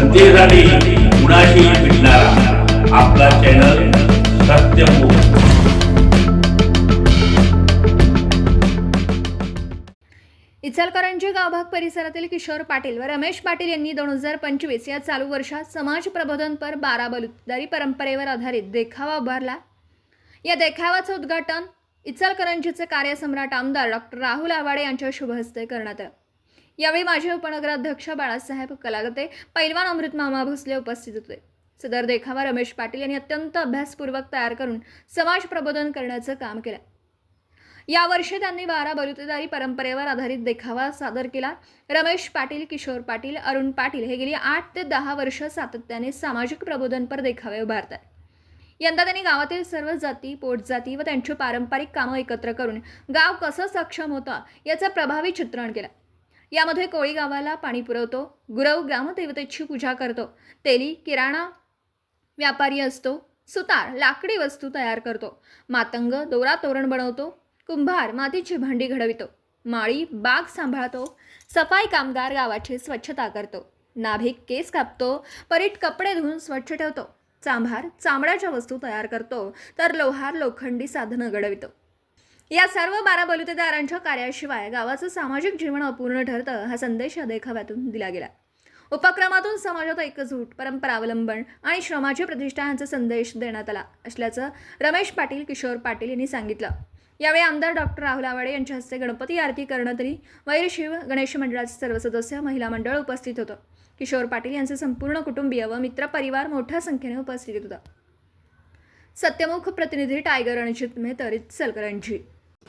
जनतेसाठी कुणाशी भेटणारा. आपला चॅनल सत्यमुख इचलकरंजी गावभाग परिसरातील किशोर पाटील व रमेश पाटील यांनी दोन हजार पंचवीस या चालू वर्षात समाज प्रबोधनपर बारा बलुतदारी परंपरेवर आधारित देखावा उभारला. या देखाव्याचं उद्घाटन इचलकरंजीचे कार्यसम्राट आमदार डॉक्टर राहुल आवाडे यांच्या शुभहस्ते करण्यात आलं. यावेळी माजी उपनगराध्यक्ष बाळासाहेब कलागते पैलवान अमृत मामा भोसले उपस्थित होते. सदर देखावा रमेश पाटील यांनी अत्यंत अभ्यासपूर्वक तयार करून समाज प्रबोधन करण्याचं काम केलं. यावर्षी त्यांनी बारा बलुतेदारी परंपरेवर आधारित देखावा सादर केला. रमेश पाटील किशोर पाटील अरुण पाटील हे गेली आठ ते दहा वर्ष सातत्याने सामाजिक प्रबोधनपर देखावे उभारतात. यंदा त्यांनी गावातील सर्व जाती पोटजाती व त्यांची पारंपरिक कामं एकत्र करून गाव कसं सक्षम होतं याचं प्रभावी चित्रण केलं. यामध्ये कोळी गावाला पाणी पुरवतो गुरव ग्रामदेवतेची पूजा करतो तेली किराणा व्यापारी असतो सुतार लाकडी वस्तू तयार करतो मातंग दोरा तोरण बनवतो कुंभार मातीची भांडी घडवितो माळी बाग सांभाळतो सफाई कामगार गावाची स्वच्छता करतो नाभिक केस कापतो परीट कपडे धुवून स्वच्छ ठेवतो चांभार चामड्याच्या वस्तू तयार करतो तर लोहार लोखंडी साधनं घडवितो. या सर्व बारा बलुतेदारांच्या कार्याशिवाय गावाचं सामाजिक जीवन अपूर्ण ठरतं हा संदेश या देखाव्यातून दिला गेला. उपक्रमातून समाजात एकजूट परंपरावलंबन आणि श्रमाची प्रतिष्ठा यांचा संदेश देण्यात आला असल्याचं रमेश पाटील किशोर पाटील यांनी सांगितलं. यावेळी आमदार डॉक्टर राहुल आवाडे यांच्या हस्ते गणपती आरती करण्यात आली वैरशिव गणेश मंडळाचे सर्व सदस्य महिला मंडळ उपस्थित होतं. किशोर पाटील यांचे संपूर्ण कुटुंबीय व मित्रपरिवार मोठ्या संख्येने उपस्थित होता. सत्यमुख प्रतिनिधी टायगर रणजित मेहतर सलकरंजी